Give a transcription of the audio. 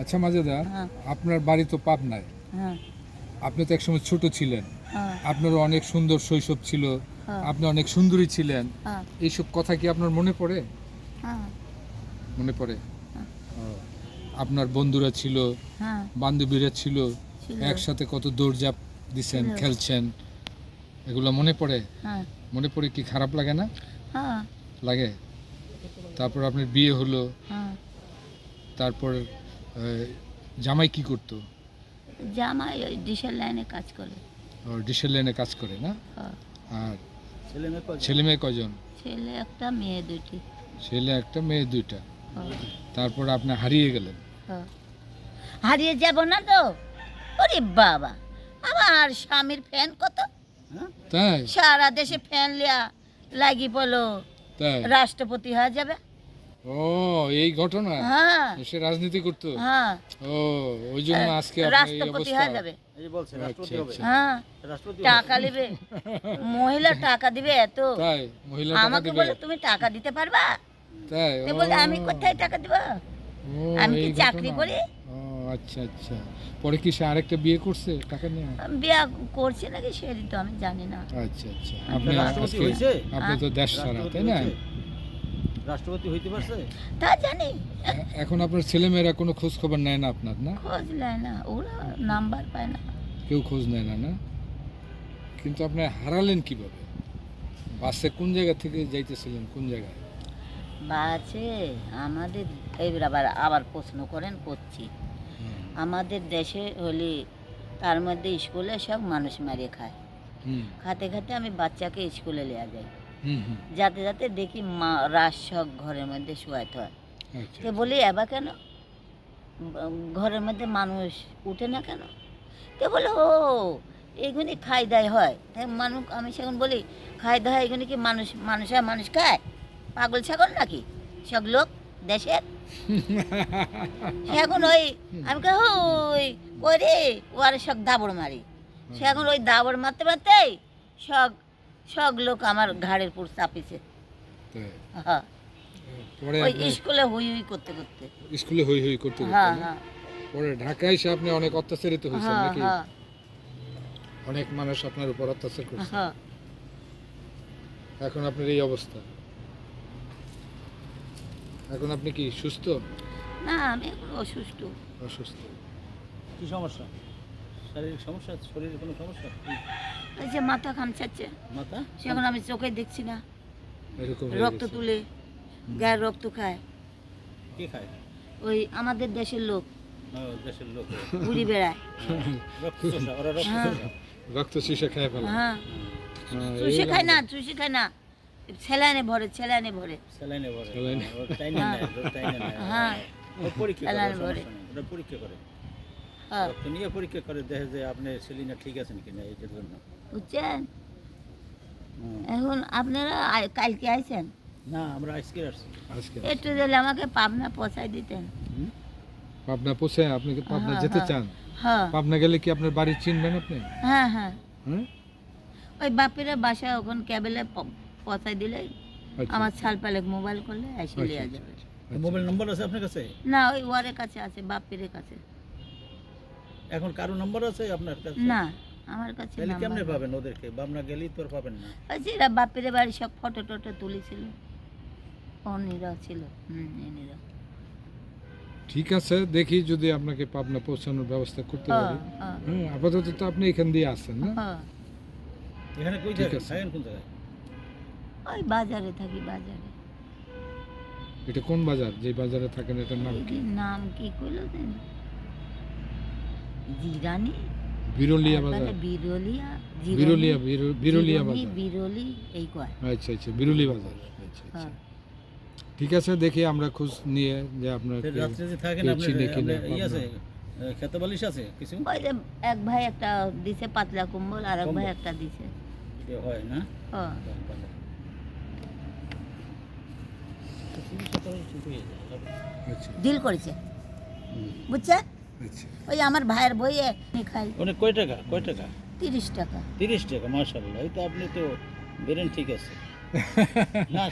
আচ্ছা মাজেদা হ্যাঁ। আপনার বাড়ি তো পাবনায়। হ্যাঁ। আপনি তো একসময় ছোট ছিলেন। হ্যাঁ। আপনার অনেক সুন্দর শৈশব ছিল। আপনি অনেক সুন্দরী ছিলেন। এইসব কথা কি আপনার মনে পড়ে? মনে পড়ে? আপনার বন্ধুরা ছিল বান্ধবীরা ছিল। একসাথে কত দৌড়ঝাঁপ ছিল। খেলছেন এগুলো মনে পড়ে? মনে পড়ে কি খারাপ লাগে না? লাগে? তারপর আপনার বিয়ে হলো। তারপর জামাই কি করতো? জামাই ওই ডিসেল লাইনে কাজ করে। ও, ডিসেল লাইনে কাজ করে না? হ্যাঁ। আর ছেলে মেয়ে কজন? ছেলে একটা মেয়ে দুটি ছেলে একটা মেয়ে দুইটা। হ্যাঁ, তারপর আপনি হারিয়ে গেলেন। হ্যাঁ। হারিয়ে যাব না তো? ওরে বাবা আমার স্বামীর ফ্যান কত? তাই? সারা দেশে ফ্যান লিয়া লাগি পড়ল। রাষ্ট্রপতি হয়ে যাবে। ও এই ঘটনা? হ্যাঁ। সে রাজনীতি করতো? হ্যাঁ। ও ওই জন্য আজকে রাষ্ট্রপতি হয়ে যাবে। এই যে বলছে রাষ্ট্রপতি আচ্ছা, হবে। আচ্ছা। হ্যাঁ। রাষ্ট্রপতি টাকা দিবে মহিলা টাকা দিবে এত। তাই? মহিলা আমাকে বলে তুমি টাকা দিতে পারবা? তাই? বলে আমি কোথায় টাকা দিব? আমি কি চাকরি করি? ও আচ্ছা আচ্ছা। পরে কি সে আরেকটা বিয়ে করছে টাকা নিয়ে? বিয়ে করছে নাকি সেটি তো আমি জানি না। আচ্ছা আচ্ছা। আপনি রাষ্ট্রপতি আজকে হয়েছে? আপনি তো দেশ ছাড়া তাই না? রাষ্ট্রপতি হইতে পারছে? তা জানি। এখন আপনার ছেলেমেয়েরা কোনো খোঁজ খবর নেয় না আপনার না? খোঁজ নেয় না ওরা নাম্বার পায় না। কেউ খোঁজ নেয় না না? কিন্তু আপনি হারালেন কীভাবে? বাসে কোন জায়গা থেকে যাইতেছিলেন কোন জায়গায়? বাছে আমাদের এইবার আবার আবার প্রশ্ন করেন করছি। আমাদের দেশে হলে তার মধ্যে স্কুলে সব মানুষ মারিয়ে খায়। খাতে খাতে আমি বাচ্চাকে স্কুলে নেওয়া যাই। যাতে যাতে দেখি মা সব ঘরের মধ্যে শুয়াইতে হয়। সে বলি এবার কেন? ঘরের মধ্যে মানুষ উঠে না কেন? কে বলে ও এইগুলি খাই দায় হয়। তাই মানুষ আমি সেখন বলি খাই দায় হয় এগুলি কি মানুষ মানুষ আর মানুষ খায়? পাগল ছাগল নাকি? সব লোক দেশের? সে এখন ওই আমি কই ওই ওই রে? ও আর সব দাবড় মারি। সে এখন ওই দাবড় মারতে মারতেই সব সব লোক আমার ঘাড়ের উপর চাপিছে। হ্যাঁ। ওই স্কুলে হুই হুই করতে করতে। স্কুলে হই হই করতে করতে হ্যাঁ হ্যাঁ। পরে ঢাকায় এসে আপনি অনেক অত্যাচারিত হয়েছেন নাকি? অনেক মানুষ আপনার উপর অত্যাচার করছে। হ্যাঁ। এখন আপনার এই অবস্থা। এখন আপনি কি সুস্থ? না আমি অসুস্থ। অসুস্থ। কি সমস্যা? শারীরিক সমস্যা? শরীরে কোনো সমস্যা? এই যে মাথা খামচাচ্ছে মাথা? সেখন আমি চোখে দেখছি না। এরকম রক্ত তুলে গায়ের রক্ত খায়। কে খায়? ওই আমাদের দেশের লোক। দেশের লোক। ঘুরি বেড়ায়। রক্ত চোষা, ওরা রক্ত হ্যাঁ। রক্ত শিশে খেয়ে ফেলা হ্যাঁ। হ্যাঁ, চুষে খায় না। চুষে খায় না। ছেলানে ভরে ছেলানে ভরে। স্যালাইনে ভরে। হ্যাঁ। পরীক্ষা করে, ভরে। পরীক্ষা করে। হ্যাঁ রক্ত নিয়ে পরীক্ষা করে দেখে যে আপনি সেলিনা ঠিক আছেন কিনা এইটার জন্য। বুঝছেন? এখন আপনারা কালকে আইছেন? না আমরা আজকে আসছি। আজকে একটু দিলে আমাকে পাবনা পৌঁছাই দিতেন। পাবনা পৌঁছে আপনি কি পাবনা হ্যাঁ, যেতে হ্যাঁ। চান? হ্যাঁ। পাবনা গেলে কি আপনার বাড়ি চিনবেন আপনি? হ্যাঁ হ্যাঁ। হ্যাঁ ওই বাপের বাসা ওখান ক্যাবেলে প- পৌঁছাই দিলে আচ্ছা, আমার ছাল পালে মোবাইল করলে এসে আচ্ছা, আচ্ছা, যাবে। মোবাইল নম্বর আছে আপনার কাছে? না ওই ওয়ারের কাছে আছে বাপের কাছে। এখন কারও নম্বর আছে আপনার কাছে? না আমার কাছে তাহলে কেমনে পাবেন ওদেরকে? বামনা গেলেই তো আর পাবেন না। ওই যে এরা বাপের বাড়ি সব ফটো টটো তুলেছিল। অনিরা ছিল। হুম এনিরা ঠিক আছে দেখি যদি আপনাকে পাবনা পৌঁছানোর ব্যবস্থা করতে পারি। হ্যাঁ আপাতত তো আপনি এখান দিয়ে আসছেন না? হ্যাঁ এখানে কই থাকেন। থাকেন কোন জায়গায়? ওই বাজারে থাকি বাজারে। এটা কোন বাজার? যে বাজারে থাকেন এটার নাম কি? নাম কি কইল দেন জিরানি বিরলিয়া বাজার। বিরলিয়া বিরলিয়া বিরলিয়া বাজার। বিরলি এই কয়। আচ্ছা আচ্ছা বিরলি বাজার। আচ্ছা আচ্ছা। হ্যাঁ। ঠিক আছে দেখি আমরা খোঁজ নিয়ে যে আপনার ফের রাত্রে যে থাকেন আপনার ই আছে খেতে বালিশ আছে কিছু? ওই যে এক ভাই একটা দিছে পাতলা কম্বল আর এক ভাই একটা দিছে। হয় না? হ্যাঁ। আচ্ছা। ডিল করেছে। বুঝছেন? ওই আমার ভাইয়ের বইয়ে আমি খাই। অনেক কয় টাকা? কয় টাকা? তিরিশ টাকা। তিরিশ টাকা মার্শাল্লাহ এই তো আপনি তো বেরেন ঠিক আছে। না